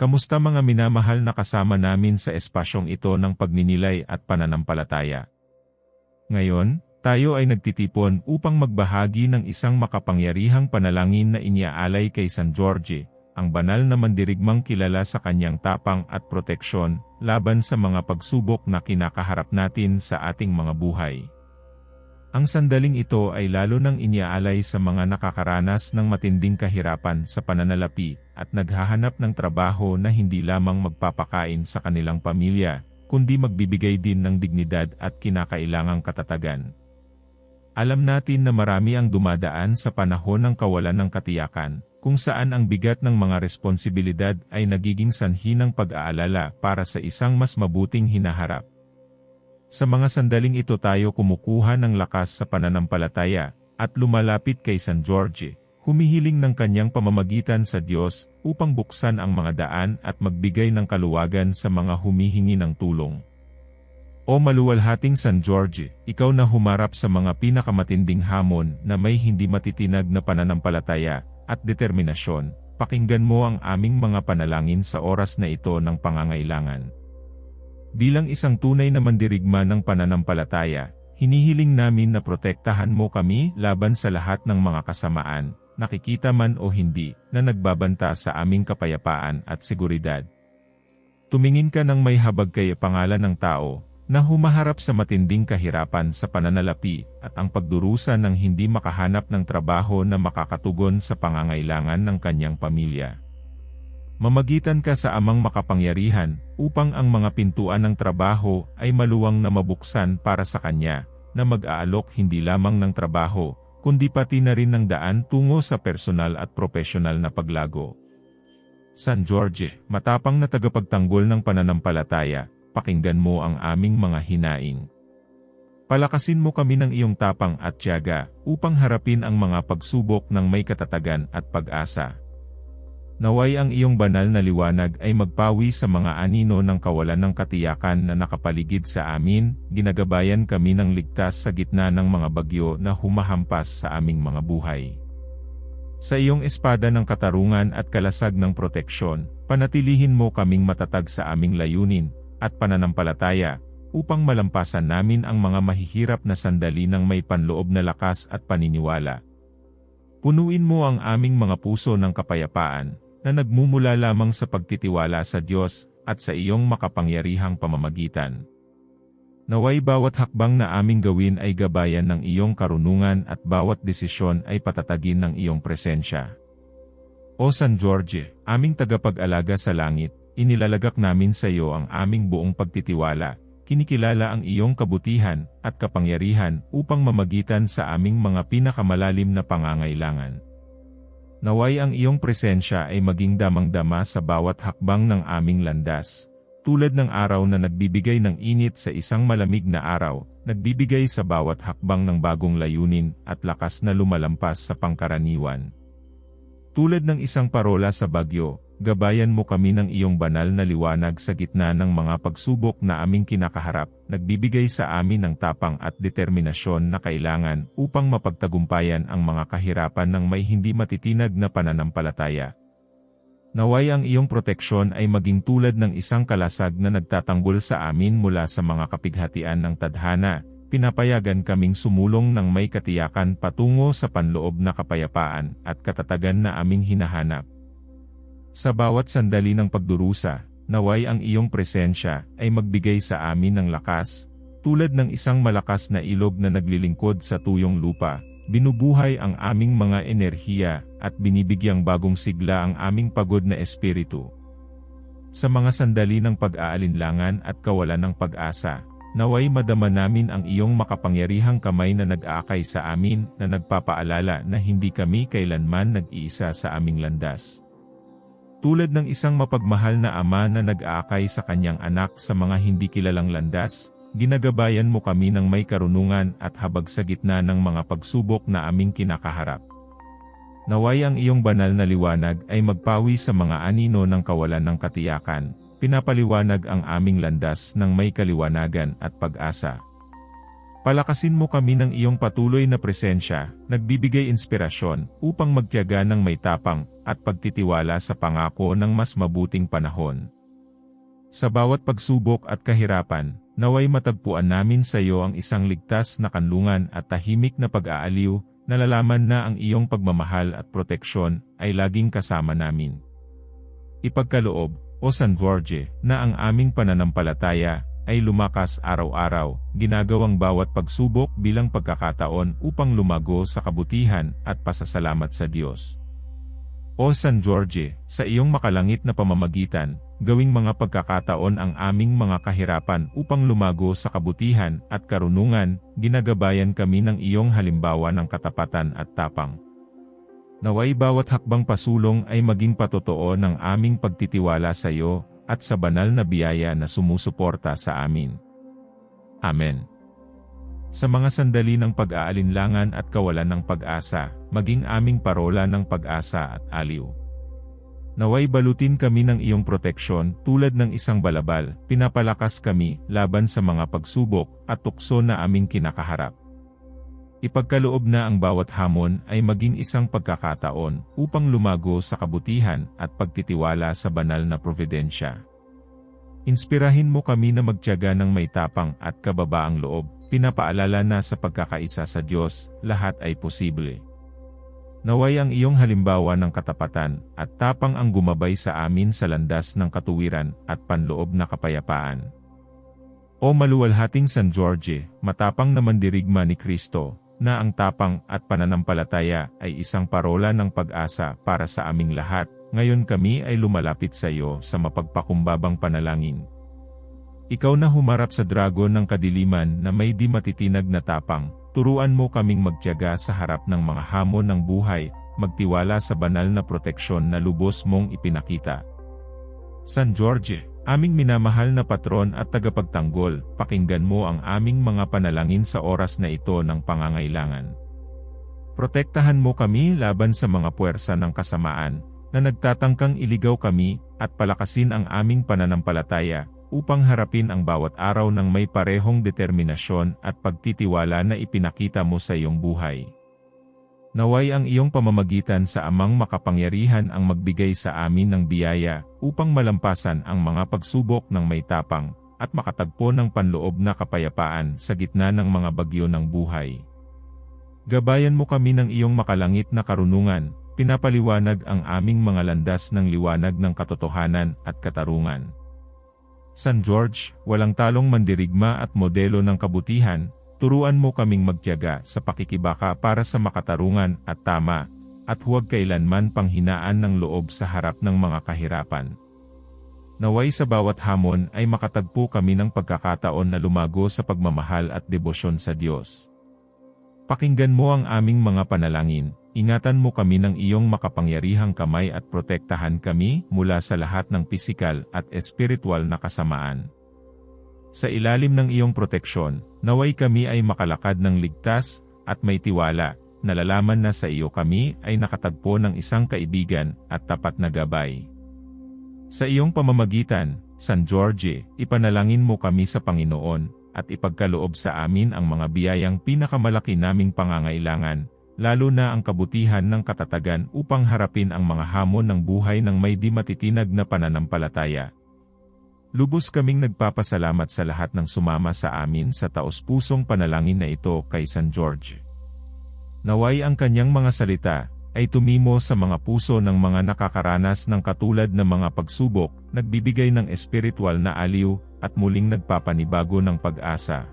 Kamusta mga minamahal na kasama namin sa espasyong ito ng pagninilay at pananampalataya? Ngayon, tayo ay nagtitipon upang magbahagi ng isang makapangyarihang panalangin na iniaalay kay San Jorge, ang banal na mandirigmang kilala sa kanyang tapang at proteksyon laban sa mga pagsubok na kinakaharap natin sa ating mga buhay. Ang sandaling ito ay lalo nang iniaalay sa mga nakakaranas ng matinding kahirapan sa pananalapi at naghahanap ng trabaho na hindi lamang magpapakain sa kanilang pamilya, kundi magbibigay din ng dignidad at kinakailangang katatagan. Alam natin na marami ang dumadaan sa panahon ng kawalan ng katiyakan, kung saan ang bigat ng mga responsibilidad ay nagiging sanhi ng pag-aalala para sa isang mas mabuting hinaharap. Sa mga sandaling ito tayo kumukuha ng lakas sa pananampalataya, at lumalapit kay San Jorge, humihiling ng kanyang pamamagitan sa Diyos upang buksan ang mga daan at magbigay ng kaluwagan sa mga humihingi ng tulong. O maluwalhating San Jorge, ikaw na humarap sa mga pinakamatinding hamon na may hindi matitinag na pananampalataya at determinasyon, pakinggan mo ang aming mga panalangin sa oras na ito ng pangangailangan. Bilang isang tunay na mandirigma ng pananampalataya, hinihiling namin na protektahan mo kami laban sa lahat ng mga kasamaan, nakikita man o hindi, na nagbabanta sa aming kapayapaan at seguridad. Tumingin ka ng may habag kay pangalan ng tao, na humaharap sa matinding kahirapan sa pananalapi at ang pagdurusa ng hindi makahanap ng trabaho na makakatugon sa pangangailangan ng kanyang pamilya. Mamagitan ka sa amang makapangyarihan, upang ang mga pintuan ng trabaho ay maluwang na mabuksan para sa kanya, na mag-aalok hindi lamang ng trabaho, kundi pati na rin ng daan tungo sa personal at profesional na paglago. San Jorge, matapang na tagapagtanggol ng pananampalataya, pakinggan mo ang aming mga hinaing. Palakasin mo kami ng iyong tapang at tiyaga, upang harapin ang mga pagsubok ng may katatagan at pag-asa. Naway ang iyong banal na liwanag ay magpawi sa mga anino ng kawalan ng katiyakan na nakapaligid sa amin, ginagabayan kami ng ligtas sa gitna ng mga bagyo na humahampas sa aming mga buhay. Sa iyong espada ng katarungan at kalasag ng proteksyon, panatilihin mo kaming matatag sa aming layunin, at pananampalataya, upang malampasan namin ang mga mahihirap na sandali ng may panloob na lakas at paniniwala. Punuin mo ang aming mga puso ng kapayapaan, na nagmumula lamang sa pagtitiwala sa Diyos at sa iyong makapangyarihang pamamagitan. Naway bawat hakbang na aming gawin ay gabayan ng iyong karunungan at bawat desisyon ay patatagin ng iyong presensya. O San Jorge, aming tagapag-alaga sa langit, inilalagak namin sa iyo ang aming buong pagtitiwala, kinikilala ang iyong kabutihan at kapangyarihan upang mamagitan sa aming mga pinakamalalim na pangangailangan. Naway ang iyong presensya ay maging damang-dama sa bawat hakbang ng aming landas. Tulad ng araw na nagbibigay ng init sa isang malamig na araw, nagbibigay sa bawat hakbang ng bagong layunin at lakas na lumalampas sa pangkaraniwan. Tulad ng isang parola sa bagyo, gabayan mo kami ng iyong banal na liwanag sa gitna ng mga pagsubok na aming kinakaharap, nagbibigay sa amin ng tapang at determinasyon na kailangan upang mapagtagumpayan ang mga kahirapan ng may hindi matitinag na pananampalataya. Naway ang iyong proteksyon ay maging tulad ng isang kalasag na nagtatanggol sa amin mula sa mga kapighatian ng tadhana, pinapayagan kaming sumulong ng may katiyakan patungo sa panloob na kapayapaan at katatagan na aming hinahanap. Sa bawat sandali ng pagdurusa, naway ang iyong presensya ay magbigay sa amin ng lakas, tulad ng isang malakas na ilog na naglilingkod sa tuyong lupa, binubuhay ang aming mga enerhiya at binibigyang bagong sigla ang aming pagod na espiritu. Sa mga sandali ng pag-aalinlangan at kawalan ng pag-asa, naway madama namin ang iyong makapangyarihang kamay na nag-aakay sa amin na nagpapaalala na hindi kami kailanman nag-iisa sa aming landas. Tulad ng isang mapagmahal na ama na nag-aakay sa kanyang anak sa mga hindi kilalang landas, ginagabayan mo kami ng may karunungan at habag sa gitna ng mga pagsubok na aming kinakaharap. Naway ang iyong banal na liwanag ay magpawi sa mga anino ng kawalan ng katiyakan, pinapaliwanag ang aming landas ng may kaliwanagan at pag-asa. Palakasin mo kami ng iyong patuloy na presensya, nagbibigay inspirasyon, upang magtiyaga ng may tapang, at pagtitiwala sa pangako ng mas mabuting panahon. Sa bawat pagsubok at kahirapan, naway matagpuan namin sa iyo ang isang ligtas na kanlungan at tahimik na pag-aaliw, nalalaman na ang iyong pagmamahal at proteksyon ay laging kasama namin. Ipagkaloob, o San Jorge, na ang aming pananampalataya ay lumakas araw-araw, ginagawang bawat pagsubok bilang pagkakataon upang lumago sa kabutihan at pasasalamat sa Diyos. O San Jorge, sa iyong makalangit na pamamagitan, gawing mga pagkakataon ang aming mga kahirapan upang lumago sa kabutihan at karunungan, ginagabayan kami ng iyong halimbawa ng katapatan at tapang. Naway bawat hakbang pasulong ay maging patotoo ng aming pagtitiwala sa iyo at sa banal na biyaya na sumusuporta sa amin. Amen. Sa mga sandali ng pag-aalinlangan at kawalan ng pag-asa, maging aming parola ng pag-asa at aliw. Naway balutin kami ng iyong proteksyon tulad ng isang balabal, pinapalakas kami laban sa mga pagsubok at tukso na aming kinakaharap. Ipagkaloob na ang bawat hamon ay maging isang pagkakataon upang lumago sa kabutihan at pagtitiwala sa banal na providensya. Inspirahin mo kami na magtiyaga ng may tapang at kababaang loob, pinapaalala na sa pagkakaisa sa Diyos, lahat ay posible. Naway ang iyong halimbawa ng katapatan at tapang ang gumabay sa amin sa landas ng katuwiran at panloob na kapayapaan. O maluwalhating San Jorge, matapang na mandirigma ni Kristo, na ang tapang at pananampalataya ay isang parola ng pag-asa para sa aming lahat, ngayon kami ay lumalapit sa iyo sa mapagpakumbabang panalangin. Ikaw na humarap sa dragon ng kadiliman na may di matitinag na tapang, turuan mo kaming magtiyaga sa harap ng mga hamon ng buhay, magtiwala sa banal na proteksyon na lubos mong ipinakita. San Jorge Aming minamahal na patron at tagapagtanggol, pakinggan mo ang aming mga panalangin sa oras na ito ng pangangailangan. Protektahan mo kami laban sa mga puwersa ng kasamaan, na nagtatangkang iligaw kami, at palakasin ang aming pananampalataya, upang harapin ang bawat araw ng may parehong determinasyon at pagtitiwala na ipinakita mo sa iyong buhay. Naway ang iyong pamamagitan sa amang makapangyarihan ang magbigay sa amin ng biyaya upang malampasan ang mga pagsubok ng may tapang at makatagpo ng panloob na kapayapaan sa gitna ng mga bagyo ng buhay. Gabayan mo kami ng iyong makalangit na karunungan, pinapaliwanag ang aming mga landas ng liwanag ng katotohanan at katarungan. San George, walang talong mandirigma at modelo ng kabutihan, Turuan mo kaming magtiyaga sa pakikibaka para sa makatarungan at tama, at huwag kailanman panghinaan ng loob sa harap ng mga kahirapan. Naway sa bawat hamon ay makatagpo kami ng pagkakataon na lumago sa pagmamahal at debosyon sa Diyos. Pakinggan mo ang aming mga panalangin, ingatan mo kami ng iyong makapangyarihang kamay at protektahan kami mula sa lahat ng pisikal at espiritual na kasamaan. Sa ilalim ng iyong proteksyon, naway kami ay makalakad ng ligtas at may tiwala, nalalaman na sa iyo kami ay nakatagpo ng isang kaibigan at tapat na gabay. Sa iyong pamamagitan, San Jorge, ipanalangin mo kami sa Panginoon, at ipagkaloob sa amin ang mga biyayang pinakamalaki naming pangangailangan, lalo na ang kabutihan ng katatagan upang harapin ang mga hamon ng buhay ng may di matitinag na pananampalataya. Lubos kaming nagpapasalamat sa lahat ng sumama sa amin sa taos-pusong panalangin na ito kay San George. Naway ang kanyang mga salita ay tumimo sa mga puso ng mga nakakaranas ng katulad na mga pagsubok, nagbibigay ng espiritual na aliw, at muling nagpapanibago ng pag-asa.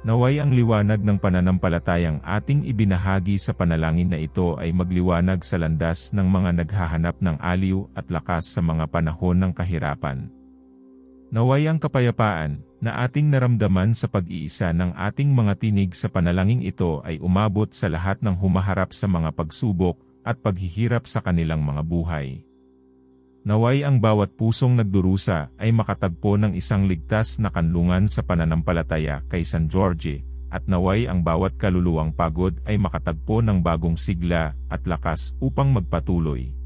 Naway ang liwanag ng pananampalatayang ating ibinahagi sa panalangin na ito ay magliwanag sa landas ng mga naghahanap ng aliw at lakas sa mga panahon ng kahirapan. Naway ang kapayapaan na ating naramdaman sa pag-iisa ng ating mga tinig sa panalangin ito ay umabot sa lahat ng humaharap sa mga pagsubok at paghihirap sa kanilang mga buhay. Naway ang bawat pusong nagdurusa ay makatagpo ng isang ligtas na kanlungan sa pananampalataya kay San Jorge, at naway ang bawat kaluluwang pagod ay makatagpo ng bagong sigla at lakas upang magpatuloy.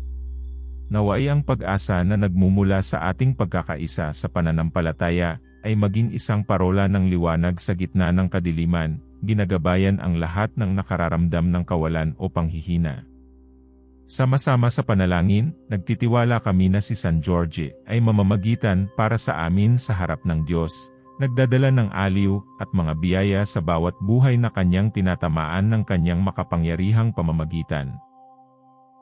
Naway ang pag-asa na nagmumula sa ating pagkakaisa sa pananampalataya ay maging isang parola ng liwanag sa gitna ng kadiliman, ginagabayan ang lahat ng nakararamdam ng kawalan o panghihina. Sama-sama sa panalangin, nagtitiwala kami na si San Jorge ay mamamagitan para sa amin sa harap ng Diyos, nagdadala ng aliw at mga biyaya sa bawat buhay na kanyang tinatamaan ng kanyang makapangyarihang pamamagitan.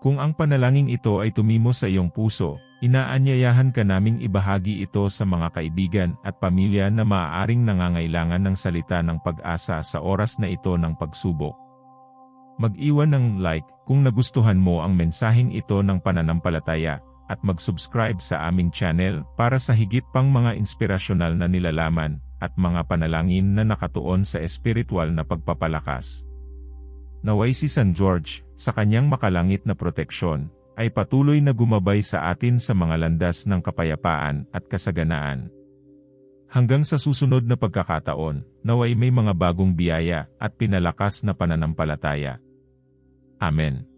Kung ang panalangin ito ay tumimo sa iyong puso, inaanyayahan ka naming ibahagi ito sa mga kaibigan at pamilya na maaaring nangangailangan ng salita ng pag-asa sa oras na ito ng pagsubok. Mag-iwan ng like kung nagustuhan mo ang mensaheng ito ng pananampalataya at mag-subscribe sa aming channel para sa higit pang mga inspirasyonal na nilalaman at mga panalangin na nakatuon sa espiritual na pagpapalakas. Naway si San George, sa kanyang makalangit na proteksyon, ay patuloy na gumabay sa atin sa mga landas ng kapayapaan at kasaganaan. Hanggang sa susunod na pagkakataon, naway may mga bagong biyaya at pinalakas na pananampalataya. Amen.